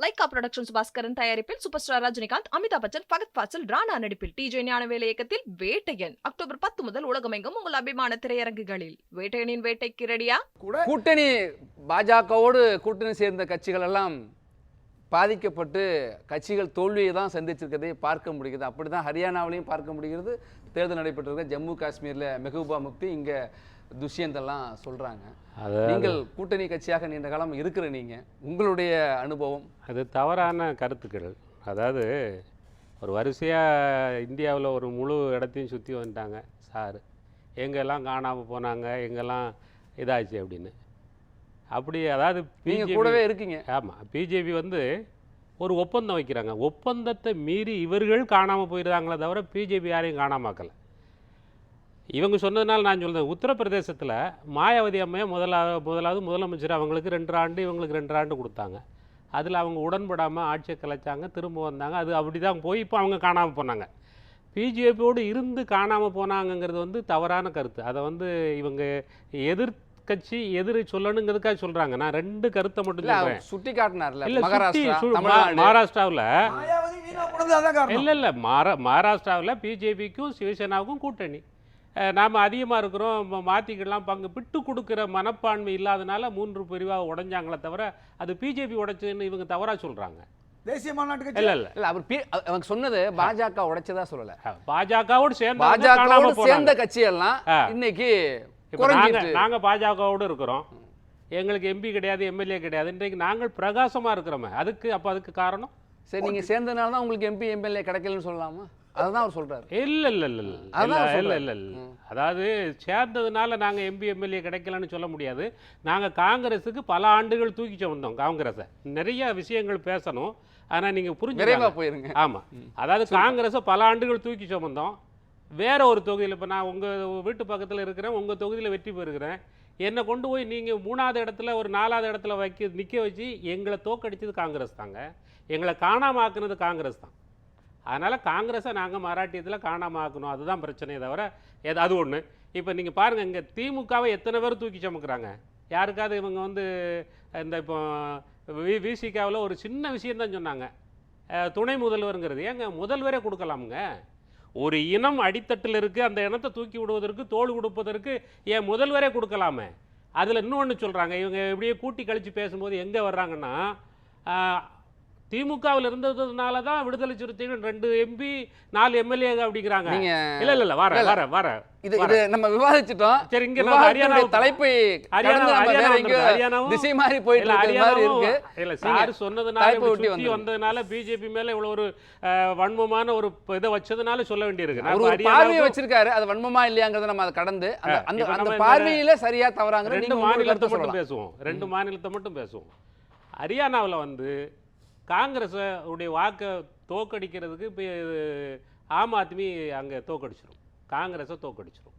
Lyca productions Bhaskaran தயாரிப்பில் super star Rajinikanth Amitabh Bachchan Fahadh Faasil Rana நடிப்பில் DJ ஞானவேல இயக்கத்தில் வேட்டையன். அக்டோபர் பத்து முதல் உலகமெங்கும் உங்கள் அபிமான திரையரங்குகளில். வேட்டையனின் வேட்டைக்கு ரெடியா கூட கூட்டணி பாஜகவோடு கூட்டணி சேர்ந்த கட்சிகள் எல்லாம் பாதிக்கப்பட்டு கட்சிகள் தோல்வியை தான் சந்திச்சிருக்கதை பார்க்க முடிகிறது. அப்படி தான் ஹரியானாவிலையும் பார்க்க முடிகிறது. தேர்தல் நடைபெற்றிருக்க ஜம்மு காஷ்மீரில் மெஹபூபா முக்தி இங்கே துஷ்யந்தெல்லாம் சொல்கிறாங்க நீங்கள் கூட்டணி கட்சியாக நீண்ட காலம் இருக்கிற நீங்கள் உங்களுடைய அனுபவம்? அது தவறான கருத்துக்கள். அதாவது ஒரு வரிசையாக இந்தியாவில் ஒரு முழு இடத்தையும் சுற்றி வந்துட்டாங்க சார். எங்கெல்லாம் காணாமல் போனாங்க எங்கெல்லாம் இதாச்சு அப்படின்னு. அப்படி அதாவது நீங்கள் கூடவே இருக்கீங்க. ஆமாம் பிஜேபி வந்து ஒரு ஒப்பந்தம் வைக்கிறாங்க. ஒப்பந்தத்தை மீறி இவர்கள் காணாமல் போயிருந்தாங்களே தவிர பிஜேபி யாரையும் காணாமாக்கலை. இவங்க சொன்னதுனால நான் சொல்றேன் உத்தரப்பிரதேசத்தில் மாயாவதி அம்மையை முதலாவது முதலாவது முதலமைச்சர். அவங்களுக்கு ரெண்டு ஆண்டு இவங்களுக்கு ரெண்டு ஆண்டு கொடுத்தாங்க. அதில் அவங்க உடன்படாமல் ஆட்சியை கலைச்சாங்க திரும்ப வந்தாங்க. அது அப்படி தான் போய் இப்போ அவங்க காணாமல் போனாங்க. பிஜேபியோடு இருந்து காணாமல் போனாங்கங்கிறது வந்து தவறான கருத்து. அதை வந்து இவங்க எதிர்க்கட்சி எதிர் சொல்லணுங்கிறதுக்காக சொல்கிறாங்க நான் ரெண்டு கருத்தை மட்டும் சுட்டி காட்டினார்ல மகாராஷ்டிராவுல இல்ல இல்ல மாரா மகாராஷ்டிராவுல பிஜேபிக்கும் சிவசேனாவுக்கும் கூட்டணி. நாம அதிகமா இருக்கிறோம் ம- மாத்திக்கலாம் பங்கு விட்டு கொடுக்கிற மனப்பான்மை இல்லாதனால மூன்று பிரிவாக உடைஞ்சாங்களே தவிர அது பிஜேபி உடைச்சதுன்னு இவங்க தவறா சொல்றாங்க. தேசிய மாநாட்டு கட்சி? இல்ல இல்ல. இல்ல அவர் அவங்க சொன்னது பாஜக உடைச்சதா சொல்லல. பாஜகவோடு சேர்ந்து பாஜகவோடு சேர்ந்த கட்சியெல்லாம் ஆ. இன்னைக்கு நாங்க பாஜகவோடு இருக்கிறோம். எங்களுக்கு எம்பி கிடையாது எம்எல்ஏ கிடையாது. இன்றைக்கு நாங்கள் பிரகாசமா இருக்கிறோமே. அதுக்கு அப்ப அதுக்கு காரணம்? சரி நீங்க சேர்ந்ததுனால தான் உங்களுக்கு எம்பி எம்எல்ஏ கிடைக்கலன்னு சொல்லலாமா? அதுதான் அவர் சொல்றாரு. இல்ல இல்ல இல்ல இல்ல. இல்ல இல்ல. இல்ல அதாவது சேர்ந்ததுனால நாங்க எம்பி எம்எல்ஏ கிடைக்கலன்னு சொல்ல முடியாது. நாங்க காங்கிரஸுக்கு பல ஆண்டுகள் தூக்கி சுமந்தோம் காங்கிரஸை நிறைய விஷயங்கள் பேசணும். ஆனா நீங்க புரிஞ்சுக்க போயிருங்க. ஆமா. அதாவது காங்கிரஸை பல ஆண்டுகள் தூக்கி சுமந்தோம் வேற ஒரு தொகுதியில் இப்போ நான் உங்கள் வீட்டு பக்கத்தில் இருக்கிறேன் உங்கள் தொகுதியில் வெற்றி பெறுகிறேன். என்னை கொண்டு போய் நீங்கள் மூணாவது இடத்துல ஒரு நாலாவது இடத்துல வைக்க நிற்க வச்சு எங்களை தோக்கடிச்சது காங்கிரஸ் தாங்க. எங்களை காணாம ஆக்குனது காங்கிரஸ் தான். அதனால் காங்கிரஸை நாங்கள் மராட்டியத்தில் காணாம ஆக்கணும் அதுதான் பிரச்சனையே தவிர எது அது ஒன்று இப்போ நீங்கள் பாருங்க இங்கே திமுகவை எத்தனை பேர் தூக்கி சுமக்கிறாங்க? யாருக்காவது இவங்க வந்து இந்த இப்போ வி விசிகாவில் ஒரு சின்ன விஷயம்தான் சொன்னாங்க. துணை முதல்வருங்கிறது. ஏங்க முதல்வரே கொடுக்கலாமுங்க? ஒரு இனம் அடித்தட்டில் இருக்குது அந்த இனத்தை தூக்கி விடுவதற்கு தோள் கொடுப்பதற்கு ஏன் முதல்வரே கொடுக்கலாமே? அதில் இன்னொன்று சொல்கிறாங்க இவங்க எப்படியே கூட்டி கழித்து பேசும்போது எங்கே வர்றாங்கன்னா திமுகவில் இருந்ததுனால தான் விடுதலை சிறுத்தைகள் ரெண்டு எம்பி நாலு எம்எல்ஏ அப்படிங்கிறாங்க. இல்ல இல்ல வர வர வர இது இது நம்ம விவாதிச்சிட்டோம். சரி இங்க ஹரியானாவுக்கு தலைப்பை ஹரியானா ஹரியானா திசை மாறி போயிட்டு மாதிரி ஹரியானாவும் இருக்கு. இல்ல சார் சொன்னதுனால சுத்தி. வந்ததுனால பிஜேபி மேல இவ்வளவு ஒரு வன்மமான ஒரு இதை வச்சதுனால சொல்ல வேண்டியிருக்கு. ஒரு பார்வையை வச்சிருக்காரு. அது வன்மமா இல்லையாங்கிறத நம்ம அதை கடந்து அந்த அந்த பார்வையில சரியா தவறாங்கிற ரெண்டு மாநிலத்தை மட்டும் பேசுவோம். ரெண்டு மாநிலத்தை மட்டும் பேசுவோம். ஹரியானாவில் வந்து காங்கிரஸ் உடைய வாக்கை தோக்கடிக்கிறதுக்கு இப்போ ஆம் ஆத்மி அங்கே தோக்கடிச்சிரும். காங்கிரஸை தோக்கடிச்சிரும்.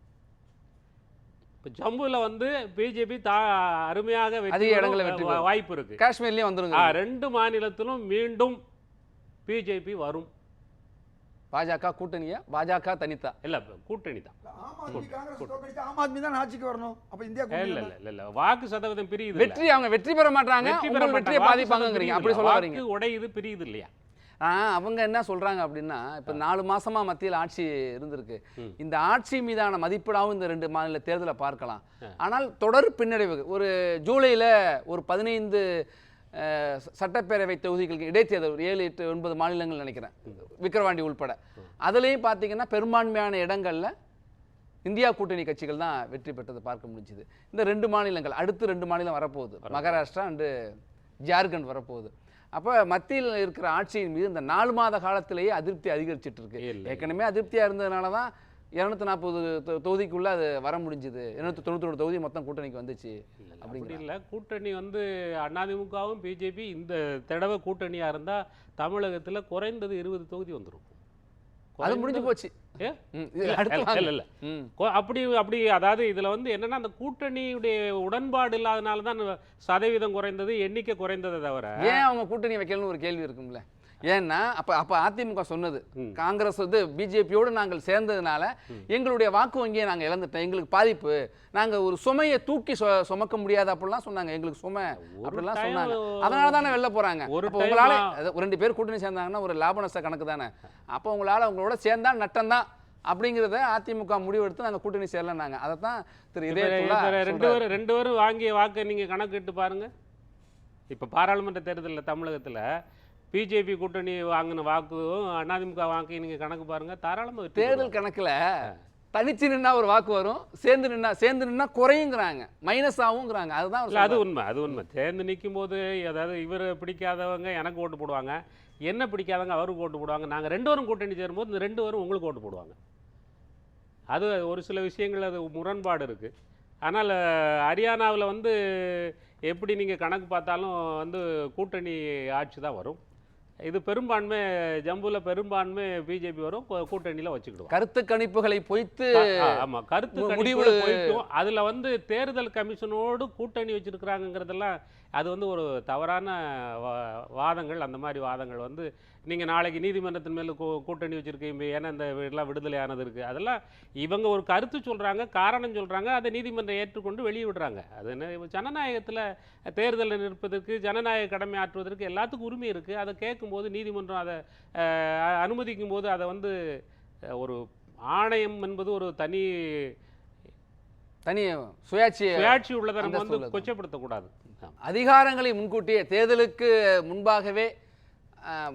இப்போ ஜம்முவில் வந்து பிஜேபி தா அருமையாக. வாய்ப்பு இருக்கு. காஷ்மீர்லயும் வந்துருங்க. ரெண்டு மாநிலத்திலும் மீண்டும் பிஜேபி வரும். பாஜக கூட்டணியா? பாஜக தனித்தா? இல்ல கூட்டணி தான். ஆம் ஆத்மி தான் ஆட்சிக்கு வரணும். அப்ப இந்தியா இல்ல கூட்டணி இல்ல இல்ல இல்ல. வாக்கு சதவீதம் பிரியுது. வெற்றி அவங்க வெற்றி பெற மாட்டாங்க வெற்றி பெற உங்கள் வெற்றியை பாதிப்பாங்கங்கிறீங்க. அப்படி சொல்ல. வரீங்க. வாக்கு உடையுது பிரியுது இல்லையா? அவங்க என்ன சொல்றாங்க அப்படின்னா இப்ப நாலு மாசமா மத்தியில் ஆட்சி இருந்திருக்கு. இந்த ஆட்சி மீதான மதிப்பீடாவும் இந்த ரெண்டு மாநில தேர்தலை பார்க்கலாம். ஆனால் தொடர் பின்னடைவு. ஒரு ஜூலைல ஒரு பதினைந்து சட்டப்பேரவை தொகுதிகளுக்கு இடைத்தேர்தல் ஒரு ஏழு எட்டு ஒன்பது மாநிலங்கள் நினைக்கிறேன். விக்கிரவாண்டி உள்பட. அதுலேயும் பார்த்தீங்கன்னா பெரும்பான்மையான இடங்கள்ல இந்தியா கூட்டணி கட்சிகள் தான் வெற்றி பெற்றதை பார்க்க முடிஞ்சுது. இந்த ரெண்டு மாநிலங்கள் அடுத்து ரெண்டு மாநிலம் வரப்போகுது. மகாராஷ்டிரா அண்டு ஜார்க்கண்ட் வரப்போகுது. அப்போ மத்தியில் இருக்கிற ஆட்சியின் மீது இந்த நாலு மாத காலத்திலேயே அதிருப்தி அதிகரிச்சிட்டு இருக்கு. ஏற்கனவே அதிருப்தியாக இருந்ததுனால தான் இரநூத்தி நாற்பது தொகுதிக்குள்ள அது வர முடிஞ்சுது. இருநூத்தி தொண்ணூத்தொரு தொகுதி மொத்தம் கூட்டணிக்கு வந்துச்சு அப்படி இல்ல. கூட்டணி வந்து அதிமுகவும் பிஜேபி இந்த தடவை கூட்டணியா இருந்தா தமிழகத்துல குறைந்தது இருபது தொகுதி வந்துரும். அது முடிஞ்சு போச்சு. அப்படி அப்படி அதாவது இதுல வந்து என்னன்னா அந்த கூட்டணியுடைய உடன்பாடு இல்லாதனால தான் சதவீதம் குறைந்தது எண்ணிக்கை குறைந்ததை தவிர ஏன் அவங்க கூட்டணி வைக்கலன்னு ஒரு கேள்வி இருக்கும்ல? ஏன்னா அப்ப அப்ப அதிமுக சொன்னது. காங்கிரஸ் வந்து பிஜேபியோடு நாங்கள் சேர்ந்ததுனால எங்களுடைய வாக்கு வங்கியை நாங்க இழந்துட்டோம். எங்களுக்கு பாதிப்பு. நாங்க ஒரு சுமையை தூக்கி சும- சுமக்க முடியாது அப்படிலாம் சொன்னாங்க. எங்களுக்கு சுமை அப்படிலாம் சொன்னாங்க. அதனால தானே வெளில போறாங்க. உங்களால ஒரு ரெண்டு பேர் கூட்டணி சேர்ந்தாங்கன்னா ஒரு லாப நஷ்ட கணக்கு தானே. அப்போ உங்களால உங்களோட சேர்ந்தா நட்டம் தான் அப்படிங்கிறத அதிமுக முடிவெடுத்து நாங்க கூட்டணி சேரலனாங்க. அதை தான் திரு இப்ப இப்ப ரெண்டு. பேரும் ரெண்டு பேரும் வாங்கிய வாக்கை நீங்க கணக்கிட்டு பாருங்க. இப்ப பாராளுமன்ற தேர்தலில் தமிழகத்துல பிஜேபி கூட்டணி வாங்கின வாக்கும் அதிமுக வாக்கு நீங்க கணக்கு பாருங்க தாராளமா வெற்றி தேர்தல் கணக்குல தனிச்சு நின்னா ஒரு வாக்கு வரும் சேர்ந்து நின்னா சேர்ந்து நின்னா குறையுங்கிறாங்க மைனஸ் ஆகுங்கிறாங்க அதுதான் அது. உண்மை அது உண்மை. சேர்ந்து நிற்கும் போது அதாவது இவர் பிடிக்காதவங்க எனக்கு ஓட்டு போடுவாங்க என்ன பிடிக்காதவங்க அவருக்கு ஓட்டு போடுவாங்க நாங்கள் ரெண்டு பேரும் கூட்டணி சேரும்போது இந்த ரெண்டு பேரும் உங்களுக்கு ஓட்டு போடுவாங்க. அது ஒரு சில விஷயங்கள் அது முரண்பாடு இருக்குது ஆனால் ஹரியானாவில் வந்து எப்படி நீங்கள் கணக்கு பார்த்தாலும் வந்து கூட்டணி ஆட்சி தான் வரும். இது பெரும்பான்மை ஜம்புவில் பெரும்பான்மை பிஜேபி வரும் கூட்டணியில் வச்சுக்கிடுவோம். கருத்து கணிப்புகளை பொய்த்து ஆமா. கருத்து முடிவு அதுல வந்து தேர்தல் கமிஷனோடு கூட்டணி வச்சிருக்கிறாங்கங்கிறதெல்லாம் அது வந்து ஒரு தவறான வாதங்கள். அந்த மாதிரி வாதங்கள் வந்து நீங்க நாளைக்கு நீதிமன்றத்தின் மேல கூட்டணி வச்சிருக்கீங்க ஏன்னா இந்த எல்லாம் விடுதலையானது இருக்கு. அதெல்லாம் இவங்க ஒரு கருத்து சொல்றாங்க காரணம் சொல்றாங்க அதை நீதிமன்றம் ஏற்றுக்கொண்டு வெளியே விடுறாங்க. அது என்ன ஜனநாயகத்துல தேர்தலை நிற்பதற்கு ஜனநாயக கடமை ஆற்றுவதற்கு எல்லாத்துக்கும் உரிமை இருக்கு. அதை கேட்கும்போது நீதிமன்றம் அதை அனுமதிக்கும் போது அதை வந்து ஒரு ஆணையம் என்பது ஒரு தனி தனி சுயாட்சி சுயாட்சி உள்ளதை நம்ம வந்து. கொச்சப்படுத்தக்கூடாது. அதிகாரங்களை முன்கூட்டியே தேர்தலுக்கு முன்பாகவே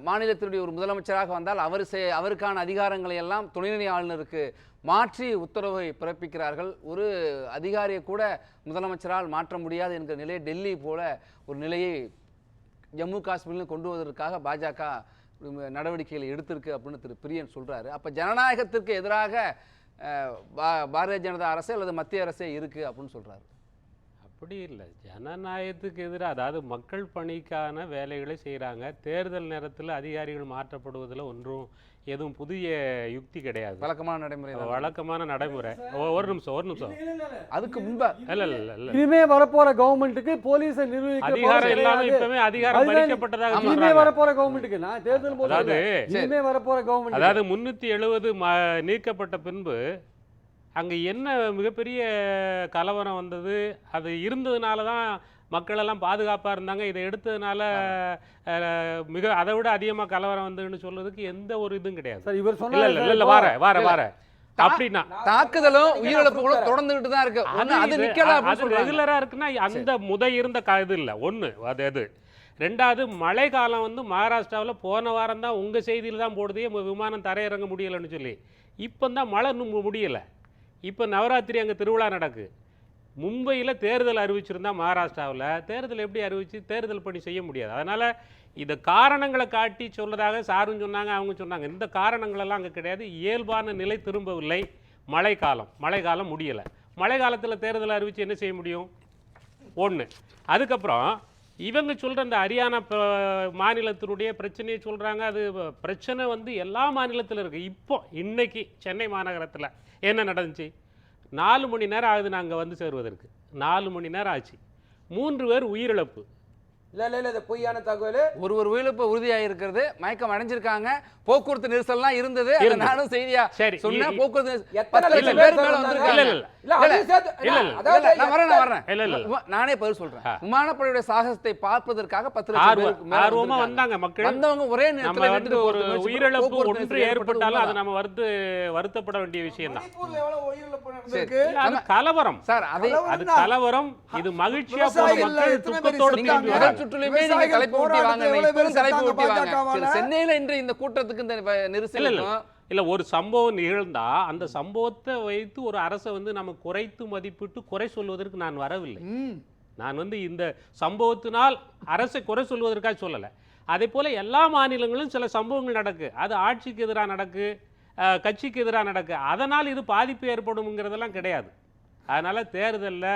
மாநிலத்தினுடைய ஒரு முதலமைச்சராக வந்தால் அவர் அவருக்கான அதிகாரங்களை எல்லாம் துணைநிலை ஆளுநருக்கு மாற்றி உத்தரவை பிறப்பிக்கிறார்கள். ஒரு அதிகாரியை கூட முதலமைச்சரால் மாற்ற முடியாது என்கிற நிலையை டெல்லி போல ஒரு நிலையை ஜம்மு காஷ்மீரில் கொண்டு வருவதற்காக பாஜக நடவடிக்கைகளை எடுத்திருக்கு அப்படின்னு திரு பிரியன் சொல்றாரு. அப்போ ஜனநாயகத்திற்கு எதிராக பா- பாரதிய ஜனதா அரசு அல்லது மத்திய அரசே இருக்கு அப்படின்னு சொல்றாரு. அப்படி இல்லை. ஜனநாயகத்துக்கு எதிராக அதாவது மக்கள் பணிக்கான வேலைகளை செய்கிறாங்க தேர்தல் நேரத்தில் அதிகாரிகள் மாற்றப்படுவதில் ஒன்றும் எதுவும் புதிய யுக்தி கிடையாது. வழக்கமான நடைமுறை. வழக்கமான நடைமுறை. ஒரு நிமிஷம் ஒரு நிமிஷம். அதுக்கு முன்பா இல்ல இல்ல இல்ல இனிமே வரப்போற கவர்மெண்ட்டுக்கு போலீஸை நிர்வகிக்க அதிகாரம் இல்லாம. இப்பவே அதிகாரம் பறிக்கப்பட்டதாக இனிமே வரப்போற கவர்மெண்ட்டுக்கு நான் தேர்தல் போது அதாவது. இனிமே வரப்போற கவர்மெண்ட் அதாவது முன்னூத்தி எழுபது நீக்கப்பட்ட பின்பு அங்க என்ன மிகப்பெரிய கலவரம் வந்தது? அது இருந்ததுனால தான் மக்கள் எல்லாம் பாதுகாப்பா இருந்தாங்க. இதை எடுத்ததுனால மிக அதை விட அதிகமா கலவரம் வந்ததுன்னு சொல்றதுக்கு எந்த ஒரு இதுவும் கிடையாது. சார் இவர் இல்ல சொன்னாரு இல்ல இல்ல. வார வார அப்படின்னா தாக்குதலும் உயிரிழப்புகளும் தொடர்ந்துகிட்டு தான் இருக்கு. ஒண்ணு அது நிக்கல அப்படின்னு ரெகுலரா இருக்குன்னா அந்த முத இருந்த க இது இல்லை. ஒன்று அது அது ரெண்டாவது மழை காலம் வந்து மகாராஷ்டிராவில் போன வாரம் தான் உங்கள் செய்தியில் தான் போடுதே. விமானம் தரையிறங்க முடியலைன்னு சொல்லி. இப்போ தான் மழை இன்னும் முடியல. இப்போ நவராத்திரி அங்கே திருவிழா நடக்கு. மும்பையில் தேர்தல் அறிவிச்சிருந்தா மகாராஷ்டிராவில். தேர்தல் எப்படி அறிவிச்சு தேர்தல் பணி செய்ய முடியாது. அதனால் இந்த காரணங்களை காட்டி சொல்லதாக சாரும் சொன்னாங்க அவங்க சொன்னாங்க. இந்த காரணங்களெல்லாம் அங்கே கிடையாது. இயல்பான நிலை திரும்பவில்லை. மழைக்காலம். மழைக்காலம் முடியலை. மழை காலத்தில் தேர்தல் அறிவித்து என்ன செய்ய முடியும்? ஒன்று. அதுக்கப்புறம் இவங்க சொல்கிற அந்த ஹரியானா மாநிலத்தினுடைய பிரச்சனையை சொல்கிறாங்க அது பிரச்சனை வந்து எல்லா மாநிலத்திலும் இருக்குது இப்போ இன்றைக்கி சென்னை மாநகரத்தில் என்ன நடந்துச்சு? நாலு மணி நேரம் ஆகுது நாங்கள் வந்து சேருவதற்கு. நாலு மணி நேரம் ஆச்சு. மூன்று பேர் உயிரிழப்பு. இல்ல இல்ல இல்ல இது பொய்யான தகவல் ஒரு ஒரு உயிரிழப்பு உறுதியாயிருக்கிறது மயக்கம் அடைஞ்சிருக்காங்க போக்குவரத்து நெரிசல்லாம் இருந்தது. நானும் செய்தியா சரி, சொன்னேன் இ- போக்குவரத்து நெரிசல் எத்தனை லட்சம் பேர் மேல வந்தாங்க? வந்திருக்காங்க இல்ல, இல்ல. இல்ல அதையும் சேர்த்து இல்ல, இல்ல. அதாவது இல்ல, நான் வரேன் நான் வரேன் இல்ல, இல்ல, இல்ல. உமா- நானே பதில் சொல்றேன். விமானப்படையுடைய சாகசத்தை பார்ப்பதற்காக பத்து லட்சம் ஆர்வம். வந்தாங்க மக்கள் வந்தவங்க ஒரே நேரத்துல ஒரு உயிரிழப்பு ஒன்று ஏற்பட்டாலும் அது. நம்ம வருத்து வருத்தப்பட வேண்டிய விஷயம் தான் கலவரம் சார் அதை கலவரம் அது. கலவரம் இது மகிழ்ச்சியா போன மக்கள் துக்கத்தோடு சுற்றுலையுமே நீங்க தலைப்பு ஊட்டி வாங்க தலைப்பு ஊட்டி வாங்க. சென்னையில இன்று இந்த கூட்டத்துக்கு இந்த வ- இல்ல ஒரு சம்பவம் நிகழ்ந்தா அந்த சம்பவத்தை வைத்து ஒரு அரசை வந்து நம்ம குறைத்து மதிப்பிட்டு குறை சொல்வதற்கு நான் வரவில்லை. நான் வந்து இந்த சம்பவத்தினால் அரசை குறை சொல்வதற்காக சொல்லலை. அதே போல எல்லா மாநிலங்களிலும் சில சம்பவங்கள் நடக்கு. அது ஆட்சிக்கு எதிராக நடக்கு கட்சிக்கு எதிராக நடக்கு. அதனால் இது பாதிப்பு ஏற்படும்ங்கிறதெல்லாம் கிடையாது. அதனால தேர்தலில்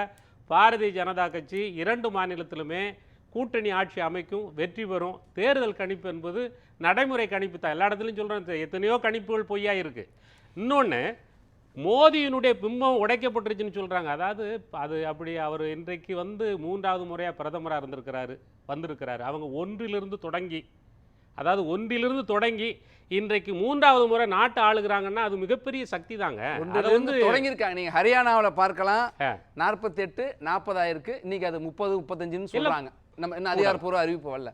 பாரதிய ஜனதா கட்சி இரண்டு மாநிலத்திலுமே கூட்டணி ஆட்சி அமைக்கும் வெற்றி பெறும். தேர்தல் கணிப்பு என்பது நடைமுறை கணிப்பு தான். எல்லா இடத்துலையும் சொல்கிறேன் எத்தனையோ கணிப்புகள் பொய்யா இருக்கு. இன்னொன்று மோதியினுடைய பிம்பம் உடைக்கப்பட்டுருச்சுன்னு சொல்கிறாங்க அதாவது அது அப்படி அவர் இன்றைக்கு வந்து மூன்றாவது முறையாக பிரதமராக இருந்திருக்கிறாரு வந்திருக்கிறாரு. அவங்க ஒன்றிலிருந்து தொடங்கி அதாவது ஒன்றிலிருந்து தொடங்கி இன்றைக்கு மூன்றாவது முறை நாட்டை ஆளுகிறாங்கன்னா அது மிகப்பெரிய சக்தி தாங்க. அதை வந்து தொடங்கியிருக்காங்க. நீங்க ஹரியானாவில் பார்க்கலாம். ஆ. நாற்பத்தி எட்டு நாற்பதாயிருக்கு. இன்னைக்கு அது முப்பது முப்பத்தஞ்சுன்னு இல்ல. நம்ம இன்னும் அதிகாரப்பூர்வ அறிவிப்பு வரல.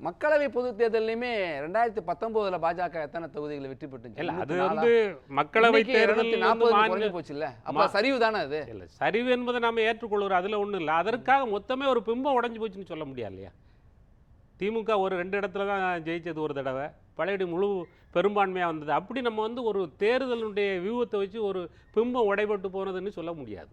மக்களவை பொது தேர்தலையுமே ரெண்டாயிரத்தி பத்தொன்பதுல பாஜக எத்தனை தொகுதிகளை வெற்றி இல்ல அது வந்து? மக்களவை தேர்தல் 240 மாநில குறைஞ்சு போச்சுல்ல. அப்ப சரிவு தானே அது? இல்ல சரிவு என்பதை நாம ஏற்றுக்கொள்கிறோம் அதுல ஒண்ணும் இல்லை. அதற்காக மொத்தமே ஒரு பிம்பம் உடைஞ்சு போச்சுன்னு சொல்ல முடியாது இல்லையா? திமுக ஒரு ரெண்டு இடத்துல தான் ஜெயிச்சது ஒரு தடவை. பழையடி முழு பெரும்பான்மையா வந்தது. அப்படி நம்ம வந்து ஒரு தேர்தலுடைய வியூகத்தை வச்சு ஒரு பிம்பம் உடைபட்டு போனதுன்னு சொல்ல முடியாது.